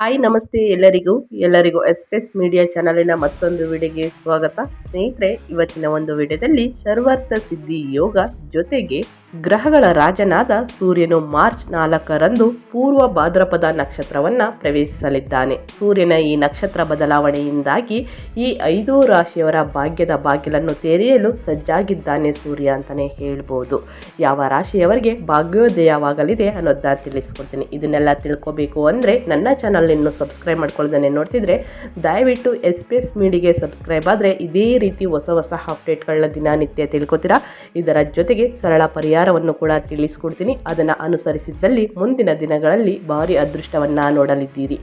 Hi ನಮಸ್ತೆ ಎಲ್ಲರಿಗೂ. ಎಲ್ಲರಿಗೂ ಎಸ್ ಮೀಡಿಯಾ ಚಾನಲಿನ ಮತ್ತೊಂದು ವಿಡಿಯೋಗೆ ಸ್ವಾಗತ. ಸ್ನೇಹಿತರೆ, ಇವತ್ತಿನ ಒಂದು ವಿಡಿಯೋದಲ್ಲಿ ಸರ್ವಾರ್ಥ ಸಿದ್ಧಿ ಯೋಗ ಜೊತೆಗೆ ಗ್ರಹಗಳ ರಾಜನಾದ ಸೂರ್ಯನು ಮಾರ್ಚ್ ನಾಲ್ಕರಂದು ಪೂರ್ವ ಭಾದ್ರಪದ ನಕ್ಷತ್ರವನ್ನ ಪ್ರವೇಶಿಸಲಿದ್ದಾನೆ. ಸೂರ್ಯನ ಈ ನಕ್ಷತ್ರ ಬದಲಾವಣೆಯಿಂದಾಗಿ ಈ ಐದು ರಾಶಿಯವರ ಭಾಗ್ಯದ ಬಾಗಿಲನ್ನು ತೆರೆಯಲು ಸಜ್ಜಾಗಿದ್ದಾನೆ ಸೂರ್ಯ ಅಂತಾನೆ ಹೇಳ್ಬೋದು. ಯಾವ ರಾಶಿಯವರಿಗೆ ಭಾಗ್ಯೋದಯವಾಗಲಿದೆ ಅನ್ನೋದನ್ನ ತಿಳಿಸ್ಕೊಡ್ತೀನಿ. ಇದನ್ನೆಲ್ಲ ತಿಳ್ಕೊಬೇಕು ಅಂದರೆ ನನ್ನ ಚಾನಲ್ ಇನ್ನು ಸಬ್ಸ್ಕ್ರೈಬ್ ಮಾಡ್ಕೊಳ್ದೇ ನೋಡ್ತಿದ್ರೆ, ದಯವಿಟ್ಟು ಎಸ್ ಪಿ ಎಸ್ ಮೀಡಿಗೆ ಸಬ್ಸ್ಕ್ರೈಬ್ ಆದರೆ ಇದೇ ರೀತಿ ಹೊಸ ಹೊಸ ಅಪ್ಡೇಟ್ಗಳನ್ನ ದಿನನಿತ್ಯ ತಿಳ್ಕೊತೀರಾ? ಇದರ ಜೊತೆಗೆ ಸರಳ ಪರಿಹಾರವನ್ನು ಕೂಡ ತಿಳಿಸ್ಕೊಡ್ತೀನಿ. ಅದನ್ನು ಅನುಸರಿಸಿದ್ದಲ್ಲಿ ಮುಂದಿನ ದಿನಗಳಲ್ಲಿ ಭಾರಿ ಅದೃಷ್ಟವನ್ನು ನೋಡಲಿದ್ದೀರಿ.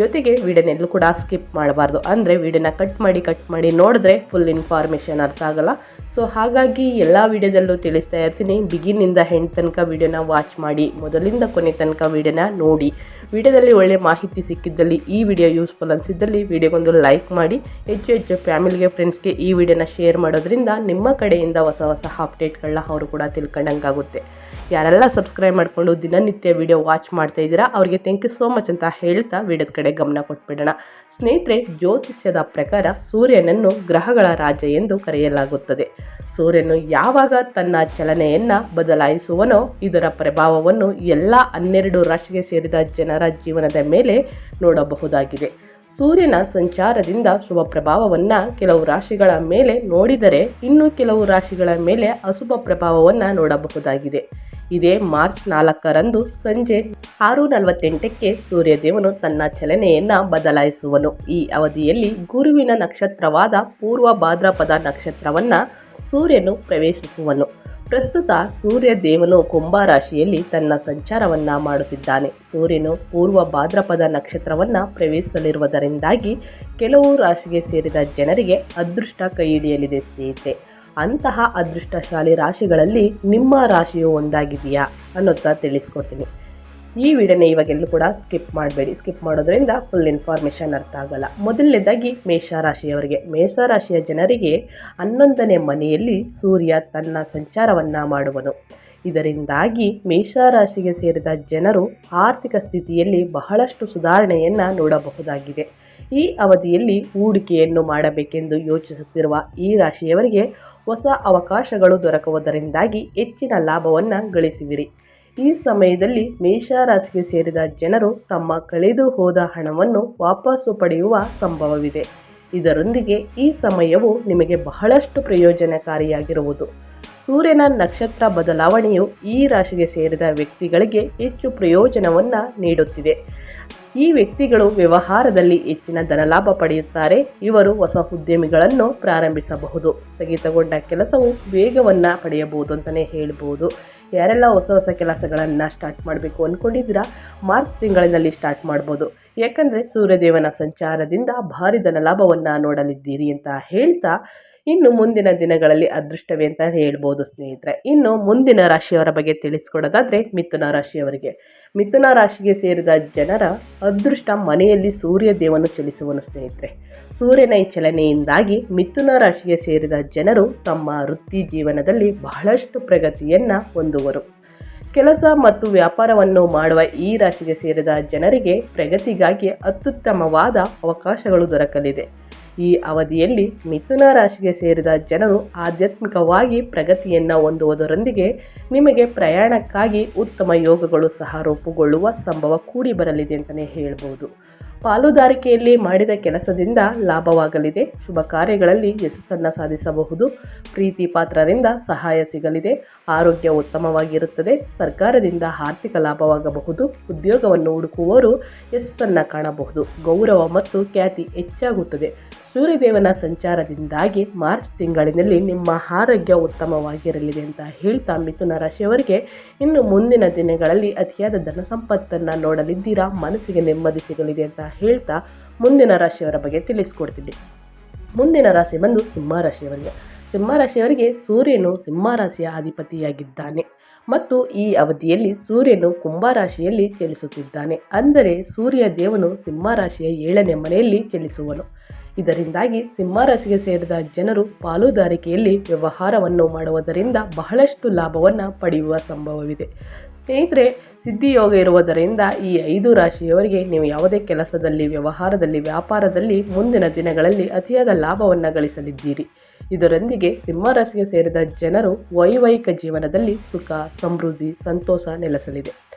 ಜೊತೆಗೆ ವಿಡಿಯೋನೆಲ್ಲೂ ಕೂಡ ಸ್ಕಿಪ್ ಮಾಡಬಾರ್ದು. ಅಂದರೆ ವಿಡಿಯೋನ ಕಟ್ ಮಾಡಿ ಕಟ್ ಮಾಡಿ ನೋಡಿದ್ರೆ ಫುಲ್ ಇನ್ಫಾರ್ಮೇಷನ್ ಅರ್ಥ ಆಗಲ್ಲ. ಸೊ ಹಾಗಾಗಿ ಎಲ್ಲ ವಿಡಿಯೋದಲ್ಲೂ ತಿಳಿಸ್ತಾ ಇರ್ತೀನಿ. ಬಿಗಿನಿಂದ ಹೆಣ್ ತನಕ ವಿಡಿಯೋನ ವಾಚ್ ಮಾಡಿ, ಮೊದಲಿಂದ ಕೊನೆ ತನಕ ವಿಡಿಯೋನ ನೋಡಿ. ವಿಡಿಯೋದಲ್ಲಿ ಒಳ್ಳೆ ಮಾಹಿತಿ ಸಿಕ್ಕಿದ್ದಲ್ಲಿ ಈ ವಿಡಿಯೋ ಯೂಸ್ಫುಲ್ ಅನಿಸಿದ್ದಲ್ಲಿ ವಿಡಿಯೋಗೊಂದು ಲೈಕ್ ಮಾಡಿ, ಹೆಚ್ಚು ಹೆಚ್ಚು ಫ್ಯಾಮಿಲಿಗೆ ಫ್ರೆಂಡ್ಸ್ಗೆ ಈ ವಿಡಿಯೋನ ಶೇರ್ ಮಾಡೋದ್ರಿಂದ ನಿಮ್ಮ ಕಡೆಯಿಂದ ಹೊಸ ಹೊಸ ಅಪ್ಡೇಟ್ಗಳನ್ನ ಅವರು ಕೂಡ ತಿಳ್ಕೊಂಡಂಗಾಗುತ್ತೆ. ಯಾರೆಲ್ಲ ಸಬ್ಸ್ಕ್ರೈಬ್ ಮಾಡಿಕೊಂಡು ದಿನನಿತ್ಯ ವಿಡಿಯೋ ವಾಚ್ ಮಾಡ್ತಾ ಇದ್ದೀರಾ, ಅವರಿಗೆ ಥ್ಯಾಂಕ್ ಯು ಸೋ ಮಚ್ ಅಂತ ಹೇಳ್ತಾ ವಿಡಿಯೋದ ಕಡೆ ಗಮನ ಕೊಟ್ಬಿಡೋಣ. ಸ್ನೇಹಿತರೆ, ಜ್ಯೋತಿಷ್ಯದ ಪ್ರಕಾರ ಸೂರ್ಯನನ್ನು ಗ್ರಹಗಳ ರಾಜ ಎಂದು ಕರೆಯಲಾಗುತ್ತದೆ. ಸೂರ್ಯನು ಯಾವಾಗ ತನ್ನ ಚಲನೆಯನ್ನು ಬದಲಾಯಿಸುವನೋ, ಇದರ ಪ್ರಭಾವವನ್ನು ಎಲ್ಲ ಹನ್ನೆರಡು ರಾಶಿಗೆ ಸೇರಿದ ಜನರ ಜೀವನದ ಮೇಲೆ ನೋಡಬಹುದಾಗಿದೆ. ಸೂರ್ಯನ ಸಂಚಾರದಿಂದ ಶುಭ ಪ್ರಭಾವವನ್ನು ಕೆಲವು ರಾಶಿಗಳ ಮೇಲೆ ನೋಡಿದರೆ, ಇನ್ನು ಕೆಲವು ರಾಶಿಗಳ ಮೇಲೆ ಅಶುಭ ಪ್ರಭಾವವನ್ನು ನೋಡಬಹುದಾಗಿದೆ. ಇದೇ ಮಾರ್ಚ್ ನಾಲ್ಕರಂದು ಸಂಜೆ ಆರು ನಲವತ್ತೆಂಟಕ್ಕೆ ಸೂರ್ಯದೇವನು ತನ್ನ ಚಲನೆಯನ್ನು ಬದಲಾಯಿಸುವನು. ಈ ಅವಧಿಯಲ್ಲಿ ಗುರುವಿನ ನಕ್ಷತ್ರವಾದ ಪೂರ್ವ ಭಾದ್ರಪದ ನಕ್ಷತ್ರವನ್ನು ಸೂರ್ಯನು ಪ್ರವೇಶಿಸುವನು. ಪ್ರಸ್ತುತ ಸೂರ್ಯ ದೇವನು ಕುಂಭರಾಶಿಯಲ್ಲಿ ತನ್ನ ಸಂಚಾರವನ್ನ ಮಾಡುತ್ತಿದ್ದಾನೆ. ಸೂರ್ಯನು ಪೂರ್ವ ಭಾದ್ರಪದ ನಕ್ಷತ್ರವನ್ನ ಪ್ರವೇಶಿಸಲಿರುವುದರಿಂದಾಗಿ ಕೆಲವು ರಾಶಿಗೆ ಸೇರಿದ ಜನರಿಗೆ ಅದೃಷ್ಟ ಕೈ ಹಿಡಿಯಲಿದೆ ಸ್ನೇಹಿತರೆ. ಅಂತಹ ಅದೃಷ್ಟಶಾಲಿ ರಾಶಿಗಳಲ್ಲಿ ನಿಮ್ಮ ರಾಶಿಯು ಒಂದಾಗಿದೆಯಾ ಅನ್ನೋದನ್ನ ತಿಳಿಸ್ಕೊಡ್ತೀನಿ. ಈ ವಿಡಿಯೋನ ಇವಾಗೆಲ್ಲೂ ಕೂಡ ಸ್ಕಿಪ್ ಮಾಡಬೇಡಿ. ಸ್ಕಿಪ್ ಮಾಡೋದ್ರಿಂದ ಫುಲ್ ಇನ್ಫಾರ್ಮೇಷನ್ ಅರ್ಥ ಆಗಲ್ಲ. ಮೊದಲನೇದಾಗಿ ಮೇಷರಾಶಿಯವರಿಗೆ ಮೇಷರಾಶಿಯ ಜನರಿಗೆ ಹನ್ನೊಂದನೇ ಮನೆಯಲ್ಲಿ ಸೂರ್ಯ ತನ್ನ ಸಂಚಾರವನ್ನು ಮಾಡುವನು. ಇದರಿಂದಾಗಿ ಮೇಷರಾಶಿಗೆ ಸೇರಿದ ಜನರು ಆರ್ಥಿಕ ಸ್ಥಿತಿಯಲ್ಲಿ ಬಹಳಷ್ಟು ಸುಧಾರಣೆಯನ್ನು ನೋಡಬಹುದಾಗಿದೆ. ಈ ಅವಧಿಯಲ್ಲಿ ಹೂಡಿಕೆಯನ್ನು ಮಾಡಬೇಕೆಂದು ಯೋಚಿಸುತ್ತಿರುವ ಈ ರಾಶಿಯವರಿಗೆ ಹೊಸ ಅವಕಾಶಗಳು ದೊರಕುವುದರಿಂದಾಗಿ ಹೆಚ್ಚಿನ ಲಾಭವನ್ನು ಗಳಿಸುವಿರಿ. ಈ ಸಮಯದಲ್ಲಿ ಮೇಷರಾಶಿಗೆ ಸೇರಿದ ಜನರು ತಮ್ಮ ಕಳೆದು ಹೋದ ಹಣವನ್ನು ವಾಪಸ್ಸು ಪಡೆಯುವ ಸಂಭವವಿದೆ. ಇದರೊಂದಿಗೆ ಈ ಸಮಯವು ನಿಮಗೆ ಬಹಳಷ್ಟು ಪ್ರಯೋಜನಕಾರಿಯಾಗಿರುವುದು. ಸೂರ್ಯನ ನಕ್ಷತ್ರ ಬದಲಾವಣೆಯು ಈ ರಾಶಿಗೆ ಸೇರಿದ ವ್ಯಕ್ತಿಗಳಿಗೆ ಹೆಚ್ಚು ಪ್ರಯೋಜನವನ್ನು ನೀಡುತ್ತಿದೆ. ಈ ವ್ಯಕ್ತಿಗಳು ವ್ಯವಹಾರದಲ್ಲಿ ಹೆಚ್ಚಿನ ಧನಲಾಭ ಪಡೆಯುತ್ತಾರೆ. ಇವರು ಹೊಸ ಉದ್ಯಮಿಗಳನ್ನು ಪ್ರಾರಂಭಿಸಬಹುದು. ಸ್ಥಗಿತಗೊಂಡ ಕೆಲಸವು ವೇಗವನ್ನು ಪಡೆಯಬಹುದು ಅಂತಲೇ ಹೇಳ್ಬೋದು. ಯಾರೆಲ್ಲ ಹೊಸ ಹೊಸ ಕೆಲಸಗಳನ್ನು ಸ್ಟಾರ್ಟ್ ಮಾಡಬೇಕು ಅಂದ್ಕೊಂಡಿದ್ದೀರಾ ಮಾರ್ಚ್ ತಿಂಗಳಿನಲ್ಲಿ ಸ್ಟಾರ್ಟ್ ಮಾಡ್ಬೋದು. ಯಾಕಂದರೆ ಸೂರ್ಯದೇವನ ಸಂಚಾರದಿಂದ ಭಾರಿ ಧನಲಾಭವನ್ನು ನೋಡಲಿದ್ದೀರಿ ಅಂತ ಹೇಳ್ತಾ ಇನ್ನು ಮುಂದಿನ ದಿನಗಳಲ್ಲಿ ಅದೃಷ್ಟವೇ ಅಂತ ಹೇಳ್ಬೋದು ಸ್ನೇಹಿತರೆ. ಇನ್ನು ಮುಂದಿನ ರಾಶಿಯವರ ಬಗ್ಗೆ ತಿಳಿಸ್ಕೊಡೋದಾದರೆ ಮಿಥುನ ರಾಶಿಯವರಿಗೆ. ಮಿಥುನ ರಾಶಿಗೆ ಸೇರಿದ ಜನರ ಅದೃಷ್ಟ ಮನೆಯಲ್ಲಿ ಸೂರ್ಯ ದೇವನು ಚಲಿಸುವನು ಸ್ನೇಹಿತರೆ. ಸೂರ್ಯನ ಈ ಚಲನೆಯಿಂದಾಗಿ ಮಿಥುನ ರಾಶಿಗೆ ಸೇರಿದ ಜನರು ತಮ್ಮ ವೃತ್ತಿ ಜೀವನದಲ್ಲಿ ಬಹಳಷ್ಟು ಪ್ರಗತಿಯನ್ನು ಹೊಂದುವರು. ಕೆಲಸ ಮತ್ತು ವ್ಯಾಪಾರವನ್ನು ಮಾಡುವ ಈ ರಾಶಿಗೆ ಸೇರಿದ ಜನರಿಗೆ ಪ್ರಗತಿಗಾಗಿ ಅತ್ಯುತ್ತಮವಾದ ಅವಕಾಶಗಳು ದೊರಕಲಿದೆ. ಈ ಅವಧಿಯಲ್ಲಿ ಮಿಥುನ ರಾಶಿಗೆ ಸೇರಿದ ಜನರು ಆಧ್ಯಾತ್ಮಿಕವಾಗಿ ಪ್ರಗತಿಯನ್ನು ಹೊಂದುವುದರೊಂದಿಗೆ ನಿಮಗೆ ಪ್ರಯಾಣಕ್ಕಾಗಿ ಉತ್ತಮ ಯೋಗಗಳು ಸಹ ರೂಪುಗೊಳ್ಳುವ ಸಂಭವ ಕೂಡಿ ಬರಲಿದೆ ಅಂತಲೇ ಹೇಳ್ಬೋದು. ಪಾಲುದಾರಿಕೆಯಲ್ಲಿ ಮಾಡಿದ ಕೆಲಸದಿಂದ ಲಾಭವಾಗಲಿದೆ. ಶುಭ ಕಾರ್ಯಗಳಲ್ಲಿ ಯಶಸ್ಸನ್ನು ಸಾಧಿಸಬಹುದು. ಪ್ರೀತಿ ಪಾತ್ರರಿಂದ ಸಹಾಯ ಸಿಗಲಿದೆ. ಆರೋಗ್ಯ ಉತ್ತಮವಾಗಿರುತ್ತದೆ. ಸರ್ಕಾರದಿಂದ ಆರ್ಥಿಕ ಲಾಭವಾಗಬಹುದು. ಉದ್ಯೋಗವನ್ನು ಹುಡುಕುವವರು ಯಶಸ್ಸನ್ನು ಕಾಣಬಹುದು. ಗೌರವ ಮತ್ತು ಖ್ಯಾತಿ ಹೆಚ್ಚಾಗುತ್ತದೆ. ಸೂರ್ಯದೇವನ ಸಂಚಾರದಿಂದಾಗಿ ಮಾರ್ಚ್ ತಿಂಗಳಿನಲ್ಲಿ ನಿಮ್ಮ ಆರೋಗ್ಯ ಉತ್ತಮವಾಗಿರಲಿದೆ ಅಂತ ಹೇಳ್ತಾ ಮಿಥುನ ರಾಶಿಯವರಿಗೆ, ಇನ್ನು ಮುಂದಿನ ದಿನಗಳಲ್ಲಿ ಅತಿಯಾದ ಧನ ಸಂಪತ್ತನ್ನು ನೋಡಲಿದ್ದೀರಾ? ಮನಸ್ಸಿಗೆ ನೆಮ್ಮದಿ ಸಿಗಲಿದೆ ಅಂತ ಹೇಳ್ತಾ ಮುಂದಿನ ರಾಶಿಯವರ ಬಗ್ಗೆ ತಿಳಿಸ್ಕೊಡ್ತೀನಿ. ಮುಂದಿನ ರಾಶಿ ಬಂದು ಸಿಂಹ ರಾಶಿಯವರಿಗೆ. ಸಿಂಹ ರಾಶಿಯವರಿಗೆ ಸೂರ್ಯನು ಸಿಂಹ ರಾಶಿಯ ಅಧಿಪತಿಯಾಗಿದ್ದಾನೆ ಮತ್ತು ಈ ಅವಧಿಯಲ್ಲಿ ಸೂರ್ಯನು ಕುಂಭರಾಶಿಯಲ್ಲಿ ಚಲಿಸುತ್ತಿದ್ದಾನೆ. ಅಂದರೆ ಸೂರ್ಯ ದೇವನು ಸಿಂಹ ರಾಶಿಯ ಏಳನೇ ಮನೆಯಲ್ಲಿ ಚಲಿಸುವನು. ಇದರಿಂದಾಗಿ ಸಿಂಹರಾಶಿಗೆ ಸೇರಿದ ಜನರು ಪಾಲುದಾರಿಕೆಯಲ್ಲಿ ವ್ಯವಹಾರವನ್ನು ಮಾಡುವುದರಿಂದ ಬಹಳಷ್ಟು ಲಾಭವನ್ನು ಪಡೆಯುವ ಸಂಭವವಿದೆ. ಸ್ನೇಹಿತರೆ, ಸಿದ್ಧಿಯೋಗ ಇರುವುದರಿಂದ ಈ ಐದು ರಾಶಿಯವರಿಗೆ ನೀವು ಯಾವುದೇ ಕೆಲಸದಲ್ಲಿ, ವ್ಯವಹಾರದಲ್ಲಿ, ವ್ಯಾಪಾರದಲ್ಲಿ ಮುಂದಿನ ದಿನಗಳಲ್ಲಿ ಅತಿಯಾದ ಲಾಭವನ್ನು ಗಳಿಸಲಿದ್ದೀರಿ. ಇದರೊಂದಿಗೆ ಸಿಂಹರಾಶಿಗೆ ಸೇರಿದ ಜನರು ವೈವಾಹಿಕ ಜೀವನದಲ್ಲಿ ಸುಖ, ಸಮೃದ್ಧಿ, ಸಂತೋಷ ನೆಲೆಸಲಿದೆ.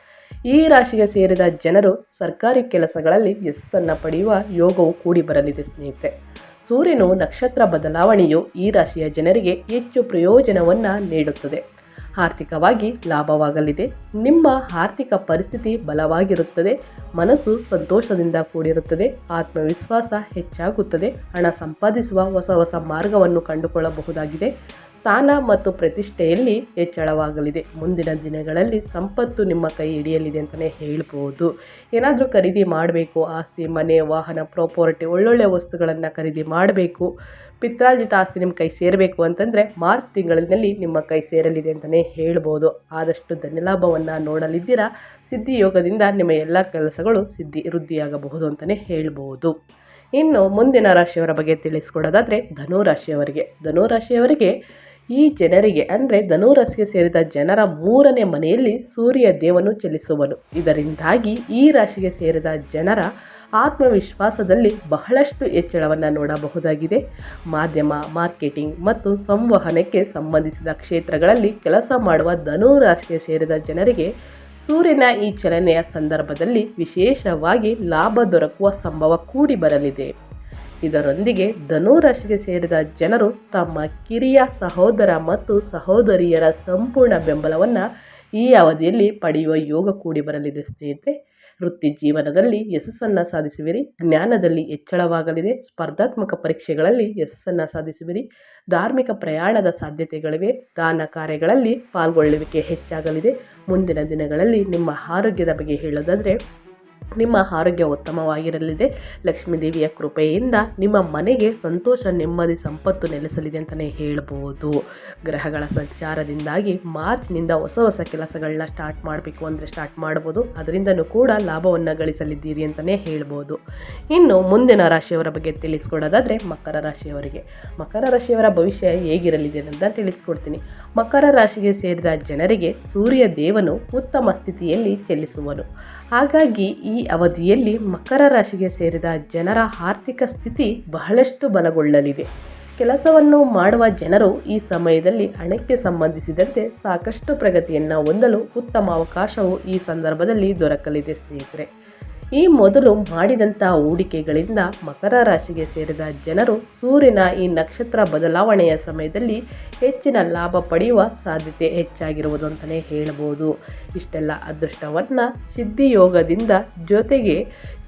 ಈ ರಾಶಿಗೆ ಸೇರಿದ ಜನರು ಸರ್ಕಾರಿ ಕೆಲಸಗಳಲ್ಲಿ ಯಶಸ್ಸನ್ನು ಪಡೆಯುವ ಯೋಗವು ಕೂಡಿ ಬರಲಿದೆ ಸ್ನೇಹಿತೆ ಸೂರ್ಯನು ನಕ್ಷತ್ರ ಬದಲಾವಣೆಯು ಈ ರಾಶಿಯ ಜನರಿಗೆ ಹೆಚ್ಚು ಪ್ರಯೋಜನವನ್ನು ನೀಡುತ್ತದೆ. ಆರ್ಥಿಕವಾಗಿ ಲಾಭವಾಗಲಿದೆ. ನಿಮ್ಮ ಆರ್ಥಿಕ ಪರಿಸ್ಥಿತಿ ಬಲವಾಗಿರುತ್ತದೆ. ಮನಸ್ಸು ಸಂತೋಷದಿಂದ ಕೂಡಿರುತ್ತದೆ. ಆತ್ಮವಿಶ್ವಾಸ ಹೆಚ್ಚಾಗುತ್ತದೆ. ಹಣ ಸಂಪಾದಿಸುವ ಹೊಸ ಹೊಸ ಮಾರ್ಗವನ್ನು ಕಂಡುಕೊಳ್ಳಬಹುದಾಗಿದೆ. ಸ್ಥಾನ ಮತ್ತು ಪ್ರತಿಷ್ಠೆಯಲ್ಲಿ ಹೆಚ್ಚಳವಾಗಲಿದೆ. ಮುಂದಿನ ದಿನಗಳಲ್ಲಿ ಸಂಪತ್ತು ನಿಮ್ಮ ಕೈ ಹಿಡಿಯಲಿದೆ ಅಂತಲೇ ಹೇಳ್ಬೋದು. ಏನಾದರೂ ಖರೀದಿ ಮಾಡಬೇಕು, ಆಸ್ತಿ, ಮನೆ, ವಾಹನ, ಪ್ರಾಪರ್ಟಿ, ಒಳ್ಳೊಳ್ಳೆ ವಸ್ತುಗಳನ್ನು ಖರೀದಿ ಮಾಡಬೇಕು, ಪಿತ್ರಾರ್ಜಿತ ಆಸ್ತಿ ನಿಮ್ಮ ಕೈ ಸೇರಬೇಕು ಅಂತಂದರೆ ಮಾರ್ಚ್ ತಿಂಗಳಿನಲ್ಲಿ ನಿಮ್ಮ ಕೈ ಸೇರಲಿದೆ ಅಂತಲೇ ಹೇಳ್ಬೋದು. ಆದಷ್ಟು ಧನಲಾಭವನ್ನು ನೋಡಲಿದ್ದೀರಾ, ಸಿದ್ಧಿಯೋಗದಿಂದ ನಿಮ್ಮ ಎಲ್ಲ ಕೆಲಸಗಳು ಸಿದ್ಧಿ ವೃದ್ಧಿಯಾಗಬಹುದು ಅಂತಲೇ ಹೇಳ್ಬೋದು. ಇನ್ನು ಮುಂದಿನ ರಾಶಿಯವರ ಬಗ್ಗೆ ತಿಳಿಸ್ಕೊಡೋದಾದರೆ ಧನುರಾಶಿಯವರಿಗೆ. ಧನುರಾಶಿಯವರಿಗೆ ಧನು ರಾಶಿಯವರಿಗೆ ಈ ಜನರಿಗೆ ಅಂದರೆ ಧನುರಾಶಿಗೆ ಸೇರಿದ ಜನರ ಮೂರನೇ ಮನೆಯಲ್ಲಿ ಸೂರ್ಯ ದೇವನು ಚಲಿಸುವನು. ಇದರಿಂದಾಗಿ ಈ ರಾಶಿಗೆ ಸೇರಿದ ಜನರ ಆತ್ಮವಿಶ್ವಾಸದಲ್ಲಿ ಬಹಳಷ್ಟು ಹೆಚ್ಚಳವನ್ನು ನೋಡಬಹುದಾಗಿದೆ. ಮಾಧ್ಯಮ, ಮಾರ್ಕೆಟಿಂಗ್ ಮತ್ತು ಸಂವಹನಕ್ಕೆ ಸಂಬಂಧಿಸಿದ ಕ್ಷೇತ್ರಗಳಲ್ಲಿ ಕೆಲಸ ಮಾಡುವ ಧನುರಾಶಿಗೆ ಸೇರಿದ ಜನರಿಗೆ ಸೂರ್ಯನ ಈ ಚಲನೆಯ ಸಂದರ್ಭದಲ್ಲಿ ವಿಶೇಷವಾಗಿ ಲಾಭ ದೊರಕುವ ಸಂಭವ ಕೂಡಿ ಬರಲಿದೆ. ಇದರೊಂದಿಗೆ ಧನು ರಾಶಿಗೆ ಸೇರಿದ ಜನರು ತಮ್ಮ ಕಿರಿಯ ಸಹೋದರ ಮತ್ತು ಸಹೋದರಿಯರ ಸಂಪೂರ್ಣ ಬೆಂಬಲವನ್ನು ಈ ಅವಧಿಯಲ್ಲಿ ಪಡೆಯುವ ಯೋಗ ಕೂಡಿ ಬರಲಿದೆ. ಸ್ನೇಹಿತರೆ ವೃತ್ತಿ ಜೀವನದಲ್ಲಿ ಯಶಸ್ಸನ್ನು ಸಾಧಿಸುವಿರಿ. ಜ್ಞಾನದಲ್ಲಿ ಹೆಚ್ಚಳವಾಗಲಿದೆ. ಸ್ಪರ್ಧಾತ್ಮಕ ಪರೀಕ್ಷೆಗಳಲ್ಲಿ ಯಶಸ್ಸನ್ನು ಸಾಧಿಸುವಿರಿ. ಧಾರ್ಮಿಕ ಪ್ರಯಾಣದ ಸಾಧ್ಯತೆಗಳಿವೆ. ದಾನ ಕಾರ್ಯಗಳಲ್ಲಿ ಪಾಲ್ಗೊಳ್ಳುವಿಕೆ ಹೆಚ್ಚಾಗಲಿದೆ. ಮುಂದಿನ ದಿನಗಳಲ್ಲಿ ನಿಮ್ಮ ಆರೋಗ್ಯದ ಬಗ್ಗೆ ಹೇಳೋದಾದರೆ ನಿಮ್ಮ ಆರೋಗ್ಯ ಉತ್ತಮವಾಗಿರಲಿದೆ. ಲಕ್ಷ್ಮೀ ದೇವಿಯ ಕೃಪೆಯಿಂದ ನಿಮ್ಮ ಮನೆಗೆ ಸಂತೋಷ, ನೆಮ್ಮದಿ, ಸಂಪತ್ತು ನೆಲೆಸಲಿದೆ ಅಂತಲೇ ಹೇಳ್ಬೋದು. ಗ್ರಹಗಳ ಸಂಚಾರದಿಂದಾಗಿ ಮಾರ್ಚ್ನಿಂದ ಹೊಸ ಹೊಸ ಕೆಲಸಗಳನ್ನ ಸ್ಟಾರ್ಟ್ ಮಾಡಬೇಕು ಅಂದರೆ ಸ್ಟಾರ್ಟ್ ಮಾಡ್ಬೋದು. ಅದರಿಂದನೂ ಕೂಡ ಲಾಭವನ್ನು ಗಳಿಸಲಿದ್ದೀರಿ ಅಂತಲೇ ಹೇಳ್ಬೋದು. ಇನ್ನು ಮುಂದಿನ ರಾಶಿಯವರ ಬಗ್ಗೆ ತಿಳಿಸ್ಕೊಡೋದಾದರೆ ಮಕರ ರಾಶಿಯವರಿಗೆ. ಮಕರ ರಾಶಿಯವರ ಭವಿಷ್ಯ ಹೇಗಿರಲಿದೆ ಅಂತ ತಿಳಿಸ್ಕೊಡ್ತೀನಿ. ಮಕರ ರಾಶಿಗೆ ಸೇರಿದ ಜನರಿಗೆ ಸೂರ್ಯ ದೇವನು ಉತ್ತಮ ಸ್ಥಿತಿಯಲ್ಲಿ ಚಲಿಸುವನು ಹಾಗಾಗಿ ಅವಧಿಯಲ್ಲಿ ಮಕರ ರಾಶಿಗೆ ಸೇರಿದ ಜನರ ಆರ್ಥಿಕ ಸ್ಥಿತಿ ಬಹಳಷ್ಟು ಬಲಗೊಳ್ಳಲಿದೆ. ಕೆಲಸವನ್ನು ಮಾಡುವ ಜನರು ಈ ಸಮಯದಲ್ಲಿ ಹಣಕ್ಕೆ ಸಂಬಂಧಿಸಿದಂತೆ ಸಾಕಷ್ಟು ಪ್ರಗತಿಯನ್ನು ಹೊಂದಲು ಉತ್ತಮ ಅವಕಾಶವು ಈ ಸಂದರ್ಭದಲ್ಲಿ ದೊರಕಲಿದೆ ಸ್ನೇಹಿತರೆ. ಈ ಮೊದಲು ಮಾಡಿದಂಥ ಹೂಡಿಕೆಗಳಿಂದ ಮಕರ ರಾಶಿಗೆ ಸೇರಿದ ಜನರು ಸೂರ್ಯನ ಈ ನಕ್ಷತ್ರ ಬದಲಾವಣೆಯ ಸಮಯದಲ್ಲಿ ಹೆಚ್ಚಿನ ಲಾಭ ಪಡೆಯುವ ಸಾಧ್ಯತೆ ಹೆಚ್ಚಾಗಿರುವುದು ಅಂತಲೇ ಹೇಳ್ಬೋದು. ಇಷ್ಟೆಲ್ಲ ಅದೃಷ್ಟವನ್ನು ಸಿದ್ಧಿಯೋಗದಿಂದ ಜೊತೆಗೆ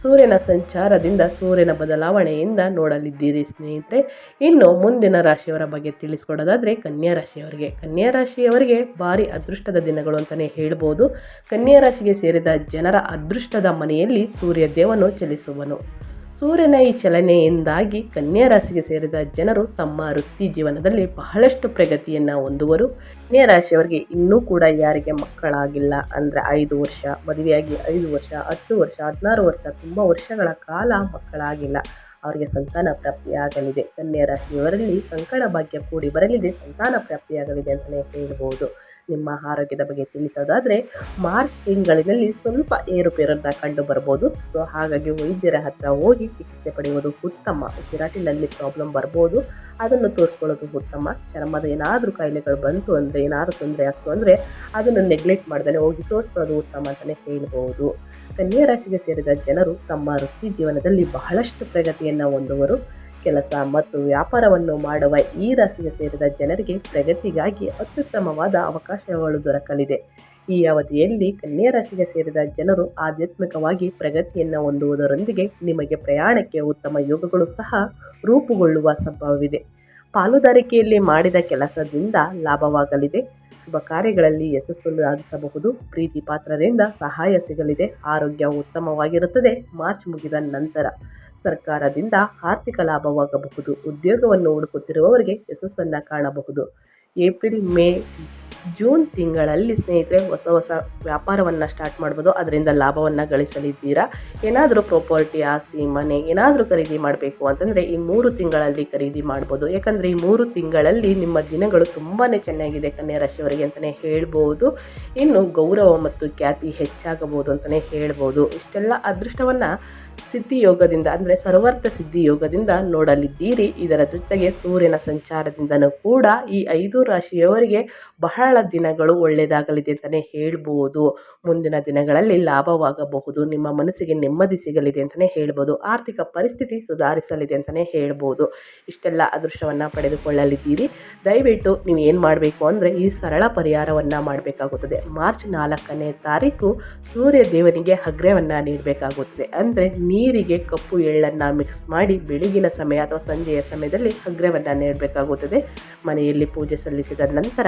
ಸೂರ್ಯನ ಸಂಚಾರದಿಂದ ಸೂರ್ಯನ ಬದಲಾವಣೆಯಿಂದ ನೋಡಲಿದ್ದೀರಿ ಸ್ನೇಹಿತರೆ. ಇನ್ನು ಮುಂದಿನ ರಾಶಿಯವರ ಬಗ್ಗೆ ತಿಳಿಸ್ಕೊಡೋದಾದರೆ ಕನ್ಯಾ ರಾಶಿಯವರಿಗೆ. ಕನ್ಯಾ ರಾಶಿಯವರಿಗೆ ಭಾರಿ ಅದೃಷ್ಟದ ದಿನಗಳು ಅಂತಲೇ ಹೇಳ್ಬೋದು. ಕನ್ಯಾ ರಾಶಿಗೆ ಸೇರಿದ ಜನರ ಅದೃಷ್ಟದ ಮನೆಯಲ್ಲಿ ಸೂರ್ಯ ದೇವನು ಚಲಿಸುವನು. ಸೂರ್ಯನ ಈ ಚಲನೆಯಿಂದಾಗಿ ಕನ್ಯಾ ರಾಶಿಗೆ ಸೇರಿದ ಜನರು ತಮ್ಮ ವೃತ್ತಿ ಜೀವನದಲ್ಲಿ ಬಹಳಷ್ಟು ಪ್ರಗತಿಯನ್ನು ಹೊಂದುವರು. ಕನ್ಯಾ ರಾಶಿಯವರಿಗೆ ಇನ್ನೂ ಕೂಡ ಯಾರಿಗೆ ಮಕ್ಕಳಾಗಿಲ್ಲ. ಅಂದರೆ ಐದು ವರ್ಷ, ಮದುವೆಯಾಗಿ ಐದು ವರ್ಷ, ಹತ್ತು ವರ್ಷ, ಹದಿನಾರು ವರ್ಷ, ತುಂಬ ವರ್ಷಗಳ ಕಾಲ ಮಕ್ಕಳಾಗಿಲ್ಲ. ಅವರಿಗೆ ಸಂತಾನ ಪ್ರಾಪ್ತಿಯಾಗಲಿದೆ. ಕನ್ಯಾ ರಾಶಿಯವರಲ್ಲಿ ಕಂಕಣ ಭಾಗ್ಯ ಕೂಡಿ ಬರಲಿದೆ. ಸಂತಾನ ಪ್ರಾಪ್ತಿಯಾಗಲಿದೆ ಅಂತಲೇ ಹೇಳ್ಬೋದು. ನಿಮ್ಮ ಆರೋಗ್ಯದ ಬಗ್ಗೆ ತಿಳಿಸೋದಾದರೆ ಮಾರ್ಚ್ ತಿಂಗಳಿನಲ್ಲಿ ಸ್ವಲ್ಪ ಏರುಪೇರನ್ನು ಕಂಡು ಬರ್ಬೋದು. ಸೊ ಹಾಗಾಗಿ ವೈದ್ಯರ ಹತ್ತಿರ ಹೋಗಿ ಚಿಕಿತ್ಸೆ ಪಡೆಯುವುದು ಉತ್ತಮ. ಉಸಿರಾಟಿನಲ್ಲಿ ಪ್ರಾಬ್ಲಮ್ ಬರ್ಬೋದು. ಅದನ್ನು ತೋರಿಸ್ಕೊಳ್ಳೋದು ಉತ್ತಮ. ಚರ್ಮದ ಏನಾದರೂ ಕಾಯಿಲೆಗಳು ಬಂತು ಅಂದರೆ, ಏನಾದರೂ ತೊಂದರೆ ಆಗ್ತು ಅಂದರೆ, ಅದನ್ನು ನೆಗ್ಲೆಕ್ಟ್ ಮಾಡ್ದೇ ಹೋಗಿ ತೋರಿಸ್ಕೊಳ್ಳೋದು ಉತ್ತಮ ಅಂತಲೇ ಹೇಳ್ಬೋದು. ಕನ್ಯಾ ರಾಶಿಗೆ ಸೇರಿದ ಜನರು ತಮ್ಮ ವೃತ್ತಿ ಜೀವನದಲ್ಲಿ ಬಹಳಷ್ಟು ಪ್ರಗತಿಯನ್ನು ಹೊಂದುವರು. ಕೆಲಸ ಮತ್ತು ವ್ಯಾಪಾರವನ್ನು ಮಾಡುವ ಈ ರಾಶಿಗೆ ಸೇರಿದ ಜನರಿಗೆ ಪ್ರಗತಿಗಾಗಿ ಅತ್ಯುತ್ತಮವಾದ ಅವಕಾಶಗಳು ದೊರಕಲಿದೆ. ಈ ಅವಧಿಯಲ್ಲಿ ಕನ್ಯಾ ರಾಶಿಗೆ ಸೇರಿದ ಜನರು ಆಧ್ಯಾತ್ಮಿಕವಾಗಿ ಪ್ರಗತಿಯನ್ನು ಹೊಂದುವುದರೊಂದಿಗೆ ನಿಮಗೆ ಪ್ರಯಾಣಕ್ಕೆ ಉತ್ತಮ ಯೋಗಗಳು ಸಹ ರೂಪುಗೊಳ್ಳುವ ಸಂಭವವಿದೆ. ಪಾಲುದಾರಿಕೆಯಲ್ಲಿ ಮಾಡಿದ ಕೆಲಸದಿಂದ ಲಾಭವಾಗಲಿದೆ. ಶುಭ ಕಾರ್ಯಗಳಲ್ಲಿ ಯಶಸ್ಸು ಸಾಧಿಸಬಹುದು. ಪ್ರೀತಿ ಪಾತ್ರರಿಂದ ಸಹಾಯ ಸಿಗಲಿದೆ. ಆರೋಗ್ಯ ಉತ್ತಮವಾಗಿರುತ್ತದೆ. ಮಾರ್ಚ್ ಮುಗಿದ ನಂತರ ಸರ್ಕಾರದಿಂದ ಆರ್ಥಿಕ ಲಾಭವಾಗಬಹುದು. ಉದ್ಯೋಗವನ್ನು ಹುಡುಕುತ್ತಿರುವವರಿಗೆ ಯಶಸ್ಸನ್ನು ಕಾಣಬಹುದು. ಏಪ್ರಿಲ್, ಮೇ, ಜೂನ್ ತಿಂಗಳಲ್ಲಿ ಸ್ನೇಹಿತರೆ, ಹೊಸ ಹೊಸ ವ್ಯಾಪಾರವನ್ನು ಸ್ಟಾರ್ಟ್ ಮಾಡ್ಬೋದು. ಅದರಿಂದ ಲಾಭವನ್ನು ಗಳಿಸಲಿದ್ದೀರಾ? ಏನಾದರೂ ಪ್ರಾಪರ್ಟಿ, ಆಸ್ತಿ, ಮನೆ ಏನಾದರೂ ಖರೀದಿ ಮಾಡಬೇಕು ಅಂತಂದರೆ ಈ ಮೂರು ತಿಂಗಳಲ್ಲಿ ಖರೀದಿ ಮಾಡ್ಬೋದು. ಯಾಕಂದರೆ ಈ ಮೂರು ತಿಂಗಳಲ್ಲಿ ನಿಮ್ಮ ದಿನಗಳು ತುಂಬಾ ಚೆನ್ನಾಗಿದೆ ಕನ್ಯಾ ರಾಶಿಯವರಿಗೆ ಅಂತಲೇ ಹೇಳ್ಬೋದು. ಇನ್ನು ಗೌರವ ಮತ್ತು ಖ್ಯಾತಿ ಹೆಚ್ಚಾಗಬಹುದು ಅಂತಲೇ ಹೇಳ್ಬೋದು. ಇಷ್ಟೆಲ್ಲ ಅದೃಷ್ಟವನ್ನು ಸಿದ್ಧಿ ಯೋಗದಿಂದ, ಅಂದರೆ ಸರ್ವಾರ್ಥ ಸಿದ್ಧಿಯೋಗದಿಂದ ನೋಡಲಿದ್ದೀರಿ. ಇದರ ಜೊತೆಗೆ ಸೂರ್ಯನ ಸಂಚಾರದಿಂದನೂ ಕೂಡ ಈ ಐದು ರಾಶಿಯವರಿಗೆ ಬಹಳ ದಿನಗಳು ಒಳ್ಳೆಯದಾಗಲಿದೆ ಅಂತಲೇ ಹೇಳ್ಬೋದು. ಮುಂದಿನ ದಿನಗಳಲ್ಲಿ ಲಾಭವಾಗಬಹುದು, ನಿಮ್ಮ ಮನಸ್ಸಿಗೆ ನೆಮ್ಮದಿ ಸಿಗಲಿದೆ ಅಂತಲೇ ಹೇಳ್ಬೋದು, ಆರ್ಥಿಕ ಪರಿಸ್ಥಿತಿ ಸುಧಾರಿಸಲಿದೆ ಅಂತಲೇ ಹೇಳ್ಬೋದು. ಇಷ್ಟೆಲ್ಲ ಅದೃಷ್ಟವನ್ನು ಪಡೆದುಕೊಳ್ಳಲಿದ್ದೀರಿ. ದಯವಿಟ್ಟು ನೀವು ಏನು ಮಾಡಬೇಕು ಅಂದರೆ ಈ ಸರಳ ಪರಿಹಾರವನ್ನು ಮಾಡಬೇಕಾಗುತ್ತದೆ. ಮಾರ್ಚ್ ನಾಲ್ಕನೇ ತಾರೀಕು ಸೂರ್ಯ ದೇವನಿಗೆ ಹಗ್ರವನ್ನು ನೀಡಬೇಕಾಗುತ್ತದೆ. ಅಂದರೆ ನೀರಿಗೆ ಕಪ್ಪು ಎಳ್ಳನ್ನು ಮಿಕ್ಸ್ ಮಾಡಿ ಬೆಳಗಿನ ಸಮಯ ಅಥವಾ ಸಂಜೆಯ ಸಮಯದಲ್ಲಿ ಹಗ್ರವನ್ನು ನೀಡಬೇಕಾಗುತ್ತದೆ. ಮನೆಯಲ್ಲಿ ಪೂಜೆ ಸಲ್ಲಿಸಿದ ನಂತರ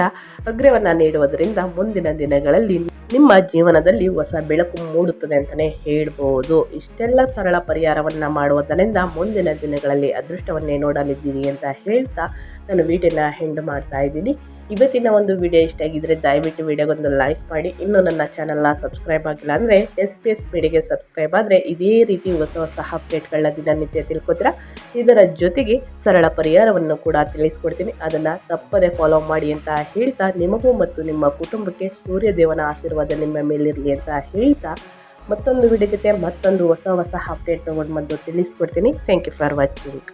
ಅಗ್ರವನ್ನು ನೀಡುವುದರಿಂದ ಮುಂದಿನ ದಿನಗಳಲ್ಲಿ ನಿಮ್ಮ ಜೀವನದಲ್ಲಿ ಹೊಸ ಬೆಳಕು ಮೂಡುತ್ತದೆ ಅಂತಲೇ ಹೇಳ್ಬೋದು. ಇಷ್ಟೆಲ್ಲ ಸರಳ ಪರಿಹಾರವನ್ನು ಮಾಡುವುದರಿಂದ ಮುಂದಿನ ದಿನಗಳಲ್ಲಿ ಅದೃಷ್ಟವನ್ನೇ ನೋಡಲಿದ್ದೀರಿ ಅಂತ ಹೇಳ್ತಾ ನಾನು ವೀಡಿಯೋನ ಹೆಂಡ್ ಮಾಡ್ತಾ ಇದ್ದೀನಿ. ಇವತ್ತಿನ ಒಂದು ವಿಡಿಯೋ ಇಷ್ಟ ಆಗಿದ್ರೆ ದಯವಿಟ್ಟು ವಿಡಿಯೋಗೊಂದು ಲೈಕ್ ಮಾಡಿ. ಇನ್ನು ನನ್ನ ಚಾನಲ್ನ ಸಬ್ಸ್ಕ್ರೈಬ್ ಆಗಿಲ್ಲ ಅಂದರೆ ಎಸ್ ಪಿ ಎಸ್ ಮೀಡಿಯಾಗೆ ಸಬ್ಸ್ಕ್ರೈಬ್ ಆದರೆ ಇದೇ ರೀತಿ ಹೊಸ ಹೊಸ ಅಪ್ಡೇಟ್ಗಳನ್ನ ದಿನನಿತ್ಯ ತಿಳ್ಕೊತೀರಾ? ಇದರ ಜೊತೆಗೆ ಸರಳ ಪರಿಹಾರವನ್ನು ಕೂಡ ತಿಳಿಸ್ಕೊಡ್ತೀನಿ. ಅದನ್ನು ತಪ್ಪದೇ ಫಾಲೋ ಮಾಡಿ ಅಂತ ಹೇಳ್ತಾ, ನಿಮಗೂ ಮತ್ತು ನಿಮ್ಮ ಕುಟುಂಬಕ್ಕೆ ಸೂರ್ಯದೇವನ ಆಶೀರ್ವಾದ ನಿಮ್ಮ ಮೇಲಿರಲಿ ಅಂತ ಹೇಳ್ತಾ, ಮತ್ತೊಂದು ವಿಡಿಯೋ ಜೊತೆ ಮತ್ತೊಂದು ಹೊಸ ಹೊಸ ಅಪ್ಡೇಟ್ ತೊಗೊಂಡು ಬಂದು ತಿಳಿಸ್ಕೊಡ್ತೀನಿ. Thank you for watching